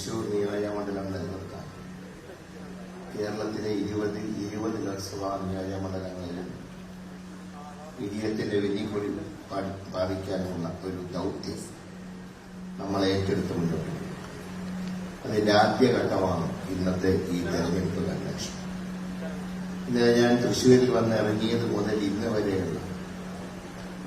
തൃശൂർ നിയോജകമണ്ഡലം നിലനിർത്താൻ കേരളത്തിലെ ഇരുപത് ഇരുപത് ലോക്സഭാ നിയോജകമണ്ഡലങ്ങളിലും വിജയത്തിന്റെ വെല്ലുവിളി പാലിക്കാനുള്ള ഒരു ദൗത്യം നമ്മൾ ഏറ്റെടുത്ത് മുന്നോട്ട്. അതിന്റെ ആദ്യഘട്ടമാണ് ഇന്നത്തെ ഈ തെരഞ്ഞെടുപ്പ് കൺവെൻഷൻ ഇന്നലെ ഞാൻ തൃശ്ശൂരിൽ വന്ന് ഇറങ്ങിയത് മുതൽ ഇന്ന് വരെയുള്ള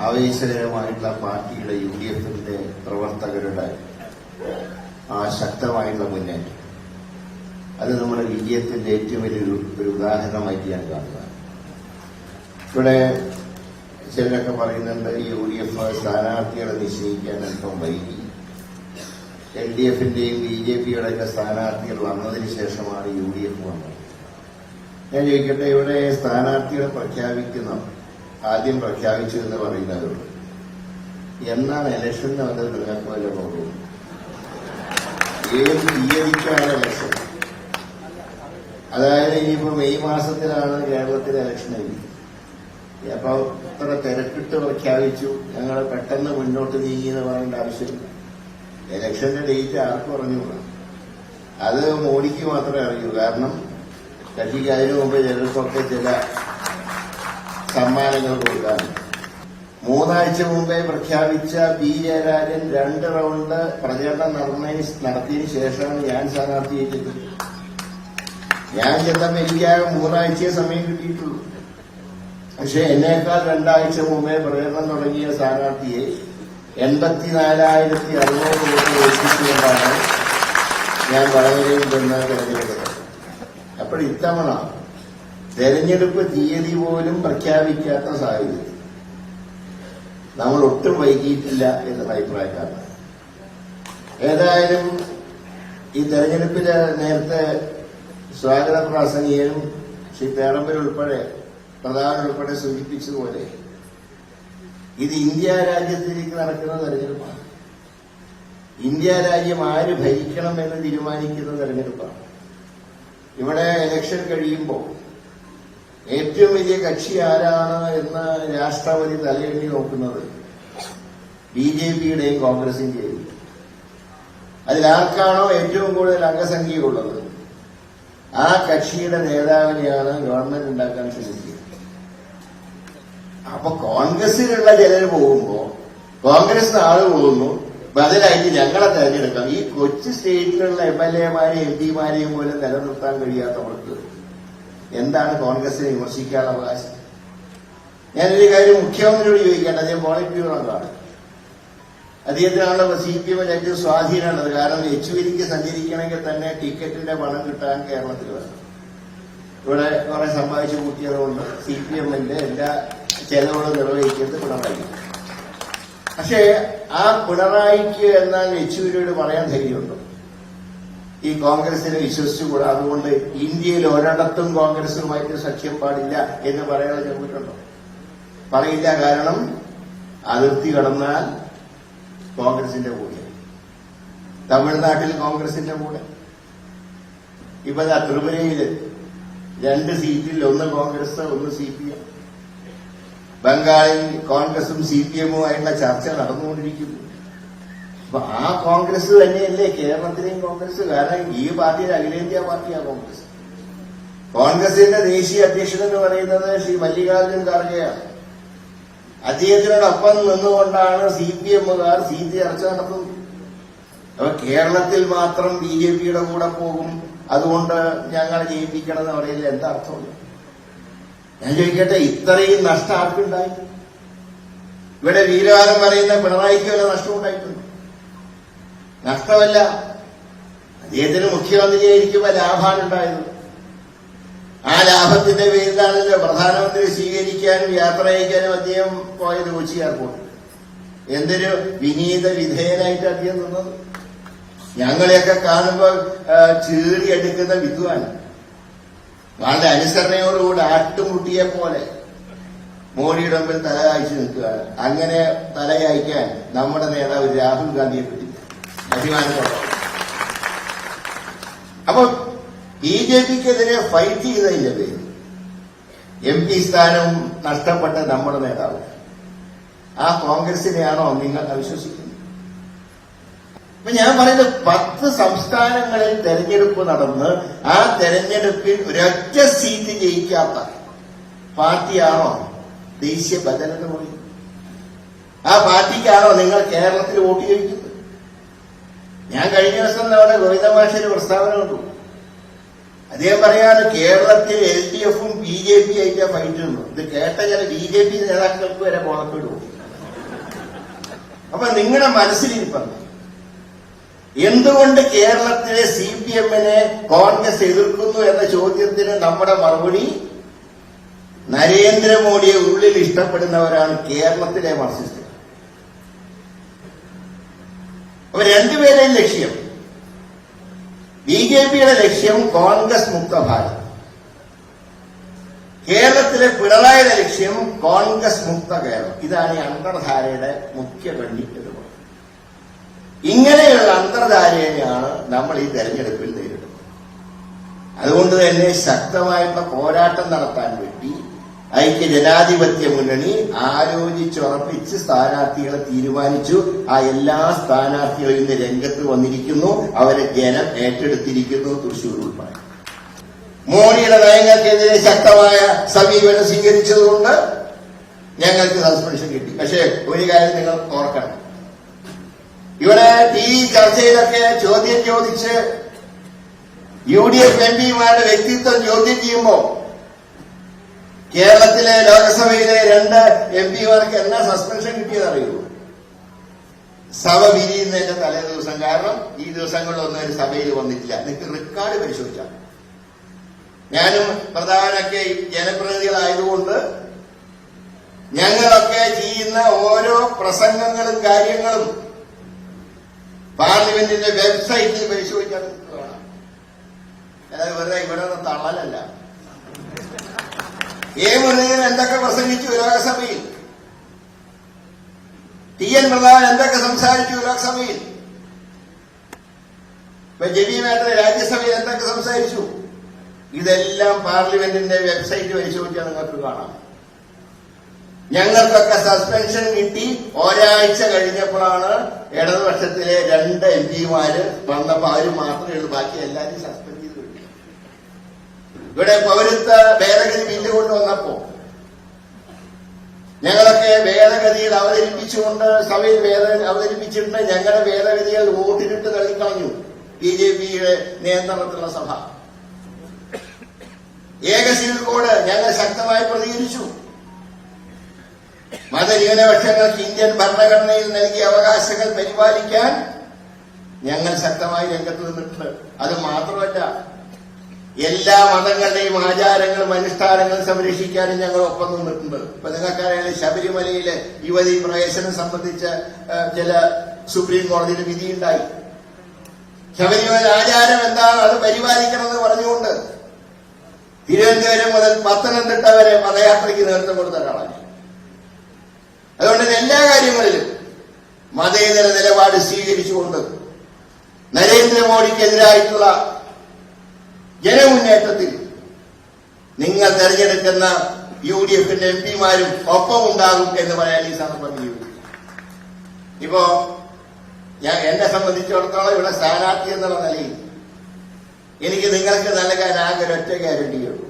ആവേശകരമായിട്ടുള്ള പാർട്ടിയുടെ യു ഡി എഫിന്റെ പ്രവർത്തകരുടെ ആ ശക്തമായിട്ടുള്ള മുന്നേറ്റം. അത് നമ്മുടെ വിജയത്തിന്റെ ഏറ്റവും വലിയൊരു ഒരു ഉദാഹരണമായിട്ട് ഞാൻ കാണുക ഇവിടെ ചിലരൊക്കെ പറയുന്നുണ്ട് യു ഡി എഫ് സ്ഥാനാർത്ഥികളെ നിശ്ചയിക്കാൻ അല്പം വൈകി. എൽ ഡി എഫിന്റെയും ബി ജെ പിയുടെ ഒക്കെ സ്ഥാനാർത്ഥികൾ വന്നതിന് ശേഷമാണ് യു ഡി എഫ് വന്നത്. ഞാൻ ചോദിക്കട്ടെ ഇവിടെ സ്ഥാനാർത്ഥികളെ പ്രഖ്യാപിക്കുന്ന ആദ്യം പ്രഖ്യാപിച്ചു എന്ന് പറയുന്നവരുണ്ട്. എന്നാണ് ഇലക്ഷന് വന്നത് നിങ്ങൾക്ക് വല്ല ഏത് തീയതിക്കാണ് ഇലക്ഷൻ. അതായത് ഇനിയിപ്പോ മെയ് മാസത്തിലാണ് കേരളത്തിലെ ഇലക്ഷൻ അപ്പൊ ഇത്ര തിരക്കിട്ട് പ്രഖ്യാപിച്ചു ഞങ്ങൾ പെട്ടെന്ന് മുന്നോട്ട് നീങ്ങി എന്ന് പറയേണ്ട ആവശ്യമില്ല. ഇലക്ഷന്റെ ഡേറ്റ് ആർക്കും അറിഞ്ഞു അത് മോഡിക്ക് മാത്രമേ അറിയൂ. കാരണം കക്ഷിക്ക് അതിനു മുമ്പ് ചിലർക്കൊക്കെ ചില സമ്മാനങ്ങൾ കൊടുക്കാൻ മൂന്നാഴ്ച മുമ്പേ പ്രഖ്യാപിച്ച പി ജയരാജൻ രണ്ട് റൗണ്ട് പ്രചരണം നടന്നതിന് നടത്തിയതിന് ശേഷമാണ് ഞാൻ സ്ഥാനാർത്ഥി ചെയ്തത് ഞാൻ ചെന്നപ്പോൾ എനിക്കാകെ മൂന്നാഴ്ചയെ സമയം കിട്ടിയിട്ടുള്ളൂ. പക്ഷെ എന്നേക്കാൾ രണ്ടാഴ്ച മുമ്പേ പ്രചരണം തുടങ്ങിയ സ്ഥാനാർത്ഥിയെ എൺപത്തിനാലായിരത്തി അറുന്നൂറ് വോട്ട് ഞാൻ വളരെയും തെരഞ്ഞെടുത്തത്. അപ്പോൾ ഇത്തവണ തെരഞ്ഞെടുപ്പ് തീയതി പോലും പ്രഖ്യാപിക്കാത്ത സാഹചര്യം നമ്മൾ ഒട്ടും വൈകിയിട്ടില്ല എന്നൊരു അഭിപ്രായക്കാരാണ് ഏതായാലും ഈ തെരഞ്ഞെടുപ്പിൽ നേരത്തെ സ്വാഗത പ്രാസംഗികനും ശ്രീ പേറമ്പൽ ഉൾപ്പെടെ പ്രധാന ഉൾപ്പെടെ സൂചിപ്പിച്ചതുപോലെ ഇത് ഇന്ത്യ രാജ്യത്തിലേക്ക് നടക്കുന്ന തെരഞ്ഞെടുപ്പാണ്. ഇന്ത്യ രാജ്യം ആര് ഭരിക്കണം എന്ന് തീരുമാനിക്കുന്ന തെരഞ്ഞെടുപ്പാണ്. ഇവിടെ ഇലക്ഷൻ കഴിയുമ്പോൾ ഏറ്റവും വലിയ കക്ഷി ആരാണ് എന്ന് രാഷ്ട്രപതി തലയെണ്ണി നോക്കുന്നത് ബി ജെ പിയുടെയും കോൺഗ്രസിന്റെയും. അതിലാർക്കാണോ ഏറ്റവും കൂടുതൽ അംഗസംഖ്യയുള്ളത്? ആ കക്ഷിയുടെ നേതാവിനെയാണ് ഗവൺമെന്റ് ഉണ്ടാക്കാൻ ശ്രമിക്കുക. അപ്പൊ കോൺഗ്രസിലുള്ള ചിലർ പോകുമ്പോ കോൺഗ്രസ് ആൾ പോകുന്നു ബദലായിട്ട് ഞങ്ങളെ തെരഞ്ഞെടുക്കാം ഈ കൊച്ചു സ്റ്റേറ്റിലുള്ള എം എൽ എമാരെയും എം പിമാരെയും പോലും നിലനിർത്താൻ കഴിയാത്തവർക്ക് എന്താണ് കോൺഗ്രസിനെ വിമർശിക്കാനുള്ള അവകാശം? ഞാനൊരു കാര്യം മുഖ്യമന്ത്രിയോട് ചോദിക്കേണ്ട അദ്ദേഹം പോളിറ്റ് ബ്യൂറോ അംഗമാണ് അദ്ദേഹത്തിനാണല്ലോ സി പി എമ്മിന് ഏറ്റവും സ്വാധീനമുള്ളത് കാരണം എച്ച് വിരിക്ക് സഞ്ചരിക്കണമെങ്കിൽ തന്നെ ടിക്കറ്റിന്റെ പണം കിട്ടാൻ കേരളത്തിൽ വേണം. ഇവിടെ കുറെ സമ്പാദിച്ചു കൂട്ടിയതുകൊണ്ട് സി പി എമ്മിന്റെ എല്ലാ ചെലവുകളും നിർവഹിക്കുന്നത് പിണറായി. പക്ഷേ ആ പിണറായിക്ക് എന്നാൽ യെച്ചൂരിയോട് പറയാൻ ധൈര്യമുണ്ടോ? ഈ കോൺഗ്രസിനെ വിശ്വസിച്ചുകൂടാ. അതുകൊണ്ട് ഇന്ത്യയിൽ ഒരിടത്തും കോൺഗ്രസുമായിട്ട് സഖ്യം പാടില്ല എന്ന് പറയാൻ ചോദിച്ചിട്ടുണ്ടോ പറയില്ല. കാരണം അതിർത്തി കടന്നാൽ കോൺഗ്രസിന്റെ കൂടെ. തമിഴ്നാട്ടിൽ കോൺഗ്രസിന്റെ കൂടെ. ഇപ്പൊ ത്രിപുരയിൽ രണ്ട് സീറ്റിൽ ഒന്ന് കോൺഗ്രസ് ഒന്ന് സി പി എം. ബംഗാളിൽ കോൺഗ്രസും സി പി എമ്മുമായിട്ടുള്ള ചർച്ച നടന്നുകൊണ്ടിരിക്കുന്നു. അപ്പൊ ആ കോൺഗ്രസ് തന്നെയല്ലേ കേരളത്തിലെയും കോൺഗ്രസ്. കാരണം ഈ പാർട്ടിയിൽ അഖിലേന്ത്യാ പാർട്ടിയാ കോൺഗ്രസ്. കോൺഗ്രസിന്റെ ദേശീയ അധ്യക്ഷൻ എന്ന് പറയുന്നത് ശ്രീ മല്ലികാർജുൻ ഖാർഗെയാണ്. അദ്ദേഹത്തിനോടൊപ്പം നിന്നുകൊണ്ടാണ് സി പി എമ്മുകാർ സീറ്റ് ചർച്ച നടത്തുന്നത്. അപ്പൊ കേരളത്തിൽ മാത്രം ബി ജെ പിയുടെ കൂടെ പോകും. അതുകൊണ്ട് ഞങ്ങൾ ജയിപ്പിക്കണം എന്ന് പറയുന്നത് എന്താ അർത്ഥമുണ്ട് ഞാൻ ചോദിക്കട്ടെ ഇത്രയും നഷ്ടം ആർക്കുണ്ടായി? ഇവിടെ വീരവാദം പറയുന്ന പിണറായിക്ക് വല്ല നഷ്ടമുണ്ടായിട്ടുണ്ട് നഷ്ടമല്ല. അദ്ദേഹത്തിന് മുഖ്യമന്ത്രിയായിരിക്കുമ്പോ ലാഭമാണ് ഉണ്ടായത്. ആ ലാഭത്തിന്റെ പേരിലാണല്ലോ പ്രധാനമന്ത്രി സ്വീകരിക്കാനും യാത്ര അയക്കാനും അദ്ദേഹം പോയത് കൊച്ചി എയർപോർട്ടിൽ. എന്തൊരു വിനീത വിധേയനായിട്ട് അദ്ദേഹം നിന്നത്. ഞങ്ങളെയൊക്കെ കാണുമ്പോൾ ചീറിയെടുക്കുന്ന വിദ്വാൻ വളരെ അനുസരണയോടുകൂടി ആട്ടുമുട്ടിയെ പോലെ മോഡിയുടെ മുമ്പിൽ തല കായ്ച്ചു നിൽക്കുകയാണ്. അങ്ങനെ തലയായിക്കാൻ നമ്മുടെ നേതാവ് രാഹുൽ ഗാന്ധിയെ പറ്റി അഭിമാനത്തോടെ. അപ്പൊ ബി ജെ പിക്കെതിരെ ഫൈറ്റ് ചെയ്തതിന്റെ പേര് എം പി സ്ഥാനവും നഷ്ടപ്പെട്ട നമ്മുടെ നേതാവ്. ആ കോൺഗ്രസിനെയാണോ നിങ്ങൾ അവിശ്വസിക്കുന്നത്? അപ്പൊ ഞാൻ പറയുന്നത് പത്ത് സംസ്ഥാനങ്ങളിൽ തെരഞ്ഞെടുപ്പ് നടന്ന് ആ തെരഞ്ഞെടുപ്പിൽ ഒരൊറ്റ സീറ്റ് ജയിക്കാത്ത പാർട്ടിയാണോ ദേശീയ ബദലെന്ന് മൊഴി ആ പാർട്ടിക്കാണോ നിങ്ങൾ കേരളത്തിൽ വോട്ട് ചോദിക്കുന്നത്? ഞാൻ കഴിഞ്ഞ ദിവസം നമ്മുടെ ഗോവിന്ദമാഷൊരു പ്രസ്താവന കണ്ടു. അദ്ദേഹം പറയാണ് കേരളത്തിൽ എൽ ഡി എഫും ബി ജെ പി ആയിട്ട് ഫൈറ്റ് ഇത് കേട്ട ചില ബി ജെ പി നേതാക്കൾക്ക് വരെ ബോധപ്പെടും അപ്പൊ നിങ്ങളുടെ മനസ്സിലിരിപ്പുണ്ട് എന്തുകൊണ്ട് കേരളത്തിലെ സി പി എമ്മിനെ കോൺഗ്രസ് എതിർക്കുന്നു എന്ന ചോദ്യത്തിന് നമ്മുടെ മറുപടി നരേന്ദ്രമോദിയെ ഉള്ളിൽ ഇഷ്ടപ്പെടുന്നവരാണ് കേരളത്തിലെ മാർസിസ്റ്റ് അപ്പൊ രണ്ടുപേരെയും ലക്ഷ്യം. ബി ജെ പിയുടെ ലക്ഷ്യം കോൺഗ്രസ് മുക്ത ഭാരത് കേരളത്തിലെ പിണറായിയുടെ ലക്ഷ്യം കോൺഗ്രസ് മുക്ത കേരളം. ഇതാണ് ഈ അന്തർധാരയുടെ മുഖ്യ കണ്ണിക്കുന്നത് ഇങ്ങനെയുള്ള അന്തർധാരയെയാണ് നമ്മൾ ഈ തെരഞ്ഞെടുപ്പിൽ നേരിടുന്നത്. അതുകൊണ്ട് തന്നെ ശക്തമായിട്ടുള്ള പോരാട്ടം നടത്താൻ വേണ്ടി ഐക്യ ജനാധിപത്യ മുന്നണി ആലോചിച്ചുറപ്പിച്ച് സ്ഥാനാർത്ഥികളെ തീരുമാനിച്ചു. ആ എല്ലാ സ്ഥാനാർത്ഥികളും ഇന്ന് രംഗത്ത് വന്നിരിക്കുന്നു. അവരെ ജനം ഏറ്റെടുത്തിരിക്കുന്നു തൃശൂർ ഉൾപ്പെടെ. മോഡിയുടെ നയങ്ങൾക്കെതിരെ ശക്തമായ സമീപനം സ്വീകരിച്ചതുകൊണ്ട് ഞങ്ങൾക്ക് സസ്പെൻഷൻ കിട്ടി. പക്ഷേ ഒരു കാര്യം നിങ്ങൾ ഓർക്കണം. ഇവിടെ ഈ ചർച്ചയിലൊക്കെ ചോദ്യം ചോദിച്ച് യു ഡി എഫ് എം പിമാരുടെ വ്യക്തിത്വം ചോദ്യം ചെയ്യുമ്പോൾ കേരളത്തിലെ ലോകസഭയിലെ രണ്ട് എം പിമാർക്ക് എന്നാ സസ്പെൻഷൻ കിട്ടിയത് സഭ വിരിയുന്നതിന്റെ തലേ ദിവസം കാരണം ഈ ദിവസങ്ങളിലൊന്നും ഒരു സഭയിൽ വന്നിട്ടില്ല. നിങ്ങൾക്ക് റെക്കോർഡ് പരിശോധിച്ചാൽ ഞാനും പ്രധാനൊക്കെ ജനപ്രതിനിധികളായതുകൊണ്ട് ഞങ്ങളൊക്കെ ചെയ്യുന്ന ഓരോ പ്രസംഗങ്ങളും കാര്യങ്ങളും പാർലമെന്റിന്റെ വെബ്സൈറ്റിൽ കാണാം അതായത് വെറുതെ ഇവിടെ നിന്ന് തള്ളലല്ല. എ മുരളീധരൻ എന്തൊക്കെ പ്രസംഗിച്ചു? ലോകസഭയിൽ. ടി എൻ പ്രധാൻ എന്തൊക്കെ സംസാരിച്ചു ലോക്സഭയിൽ? ഇപ്പൊ ജബി മേത്തർ രാജ്യസഭയിൽ എന്തൊക്കെ സംസാരിച്ചു? ഇതെല്ലാം പാർലമെന്റിന്റെ വെബ്സൈറ്റ് പരിശോധിച്ചാൽ നിങ്ങൾക്ക് കാണാം. ഞങ്ങൾക്കൊക്കെ സസ്പെൻഷൻ കിട്ടി. ഒരാഴ്ച കഴിഞ്ഞപ്പോഴാണ് ഇടതുപക്ഷത്തിലെ രണ്ട് എം പിമാര് വന്നപ്പോ അവർ മാത്രമേ ഉള്ളൂ. ബാക്കി എല്ലാവരും ഇവിടെ പൗരത്വ ഭേദഗതി ബില്ല് കൊണ്ടുവന്നപ്പോ ഞങ്ങളൊക്കെ ഭേദഗതികൾ അവതരിപ്പിച്ചുകൊണ്ട് സഭയിൽ ഭേദഗതി അവതരിപ്പിച്ചിട്ടുണ്ട്. ഞങ്ങളുടെ ഭേദഗതികൾ വോട്ടിനിട്ട് തള്ളിക്കളഞ്ഞു ബി ജെ പിയുടെ നിയന്ത്രണത്തിലുള്ള സഭ. ഏക സിവിൽ ഞങ്ങൾ ശക്തമായി പ്രതികരിച്ചു. മതന്യൂനപക്ഷങ്ങൾക്ക് ഇന്ത്യൻ ഭരണഘടനയിൽ നൽകിയ അവകാശങ്ങൾ പരിപാലിക്കാൻ ഞങ്ങൾ ശക്തമായി രംഗത്ത് നിന്നിട്ടുണ്ട്. അത് മാത്രമല്ല എല്ലാ മതങ്ങളുടെയും ആചാരങ്ങളും അനുഷ്ഠാനങ്ങളും സംരക്ഷിക്കാനും ഞങ്ങൾ ഒപ്പം നിന്നിട്ടുണ്ട്. ഇപ്പൊ നിങ്ങൾക്കറിയാം ശബരിമലയിലെ യുവതി പ്രവേശനം സംബന്ധിച്ച ചില സുപ്രീം കോടതിയിൽ വിധിയുണ്ടായി. ശബരിമല ആചാരം എന്താണ്? അത് പരിപാലിക്കണമെന്ന് പറഞ്ഞുകൊണ്ട് തിരുവനന്തപുരം മുതൽ പത്തനംതിട്ട വരെ പദയാത്രയ്ക്ക് നേതൃത്വം കൊടുത്ത ഒരാളാണ് അതുകൊണ്ട് എല്ലാ കാര്യങ്ങളിലും മതേതര നിലപാട് സ്വീകരിച്ചുകൊണ്ട് നരേന്ദ്രമോദിക്കെതിരായിട്ടുള്ള ജനമുന്നേറ്റത്തിൽ നിങ്ങൾ തെരഞ്ഞെടുക്കുന്ന യു ഡി എഫിന്റെ എം പിമാരും ഒപ്പമുണ്ടാകും എന്ന് പറയാൻ ഈ സന്ദർഭം ഉപയോഗിക്കും ഇപ്പോ ഞാൻ എന്നെ സംബന്ധിച്ചിടത്തോളം ഇവിടെ സ്ഥാനാർത്ഥി എന്നുള്ള നിലയിൽ എനിക്ക് നിങ്ങൾക്ക് നൽകാൻ ആകെ ഒരൊറ്റ ഗ്യാരണ്ടിയുള്ളൂ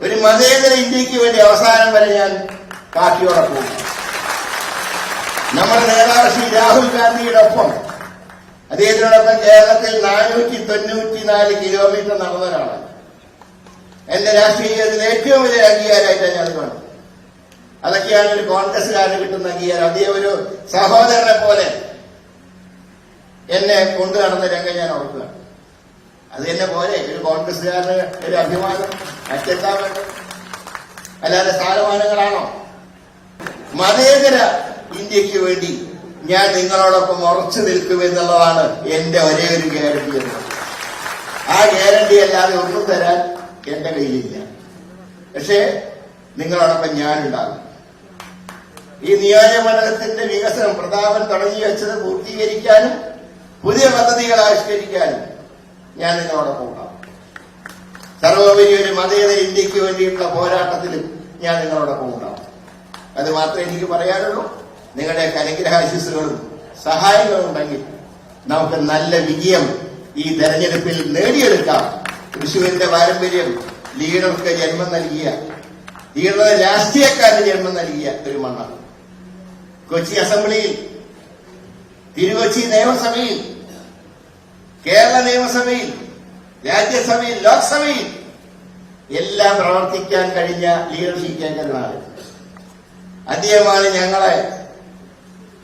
ഒരു മതേതര ഇന്ത്യയ്ക്ക് വേണ്ടി അവസാനം വരെ ഞാൻ പാർട്ടിയോടൊപ്പം നമ്മുടെ നേതാവ് ശ്രീ രാഹുൽ ഗാന്ധിയുടെ ഒപ്പം അദ്ദേഹത്തിനോടൊപ്പം കേരളത്തിൽ നാനൂറ്റി തൊണ്ണൂറ്റിനാല് കിലോമീറ്റർ നടന്നവരാണ് എന്റെ എന്റെ രാഷ്ട്രീയത്തിൽ ഏറ്റവും വലിയ അംഗീകാരമായിട്ടാണ് ഞാൻ കാണുന്നത് അതൊക്കെയാണ് ഒരു കോൺഗ്രസ്സുകാരന് കിട്ടുന്ന അംഗീകാരം. അദ്ദേഹം ഒരു സഹോദരനെ പോലെ എന്നെ കൊണ്ടു നടന്ന രംഗം ഞാൻ ഓർക്കുക. അത് എന്നെ പോലെ ഒരു കോൺഗ്രസ്സുകാരന് ഒരു അഭിമാനം മറ്റെന്താ വേണ്ടത് അല്ലാതെ സ്ഥാനമാനങ്ങളാണോ മതേതര ഇന്ത്യയ്ക്ക് വേണ്ടി ഞാൻ നിങ്ങളോടൊപ്പം ഉറച്ചു നിൽക്കുമെന്നുള്ളതാണ് എന്റെ ഒരേ ഒരു ഗ്യാരണ്ടി എന്ന്. ആ ഗ്യാരണ്ടി അല്ലാതെ ഒന്നും തരാൻ എന്റെ കയ്യിലില്ല. പക്ഷേ നിങ്ങളോടൊപ്പം ഞാൻ ഉണ്ടാകും ഈ നിയോജകമണ്ഡലത്തിന്റെ വികസനം പ്രതാപൻ തുടങ്ങി വെച്ചത് പൂർത്തീകരിക്കാനും പുതിയ പദ്ധതികൾ ആവിഷ്കരിക്കാനും ഞാൻ നിങ്ങളോടൊപ്പം ഉണ്ടാവും സർവോപരി ഒരു മതേതര ഇന്ത്യയ്ക്ക് വേണ്ടിയിട്ടുള്ള പോരാട്ടത്തിലും ഞാൻ നിങ്ങളോടൊപ്പം ഉണ്ടാവും അത് മാത്രമേ എനിക്ക് പറയാനുള്ളൂ. നിങ്ങളുടെ കരഗ്രഹാശിസുകളും സഹായങ്ങളും ഉണ്ടെങ്കിൽ നമുക്ക് നല്ല വിജയം ഈ തെരഞ്ഞെടുപ്പിൽ നേടിയെടുക്കാം. തൃശൂരിന്റെ പാരമ്പര്യം ലീഡർക്ക് ജന്മം നൽകിയ ലീഡർ രാഷ്ട്രീയക്കാരന് ജന്മം നൽകിയ ഒരു മണ്ണാണ് കൊച്ചി അസംബ്ലിയിൽ തിരുവച്ചി നിയമസഭയിൽ കേരള നിയമസഭയിൽ രാജ്യസഭയിൽ ലോക്സഭയിൽ എല്ലാം പ്രവർത്തിക്കാൻ കഴിഞ്ഞ ലീഡർഷിപ്പ് കേന്ദ്രമാണ്. അദ്ദേഹമാണ് ഞങ്ങളെ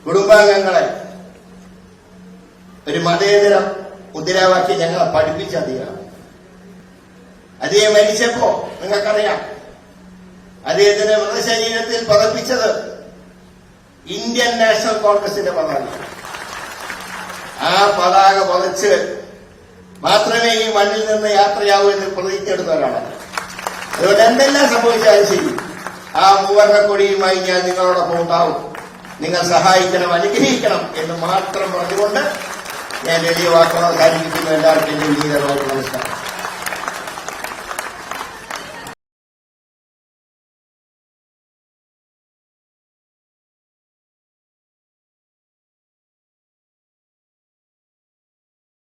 കുടുംബാംഗങ്ങളെ ഒരു മതേതര മുദ്രാവാക്യം ഞങ്ങളെ പഠിപ്പിച്ച അദ്ദേഹമാണ് അദ്ദേഹം മരിച്ചപ്പോ നിങ്ങൾക്കറിയാം. അദ്ദേഹത്തിന്റെ മൃതശരീരത്തിൽ പതപ്പിച്ചത് ഇന്ത്യൻ നാഷണൽ കോൺഗ്രസിന്റെ പതാക. ആ പതാക പതച്ച് മാത്രമേ ഈ മണ്ണിൽ നിന്ന് യാത്രയാവൂ എന്ന് പ്രതിജ്ഞെടുത്തവരാണ് അതുകൊണ്ട് എന്തെല്ലാം സംഭവിച്ചാലും ശരി ആ മൂവർണക്കൊടിയുമായി ഞാൻ നിങ്ങളോടൊപ്പം ഉണ്ടാവും. നിങ്ങൾ സഹായിക്കണം അനുഗ്രഹിക്കണം എന്ന് മാത്രം പറഞ്ഞുകൊണ്ട് ഞാൻ എളിയ വാക്കുകൾ അവസാനിപ്പിക്കുന്നു എല്ലാവർക്കും എന്റെ വിനീതമായിട്ട് നമസ്കാരം.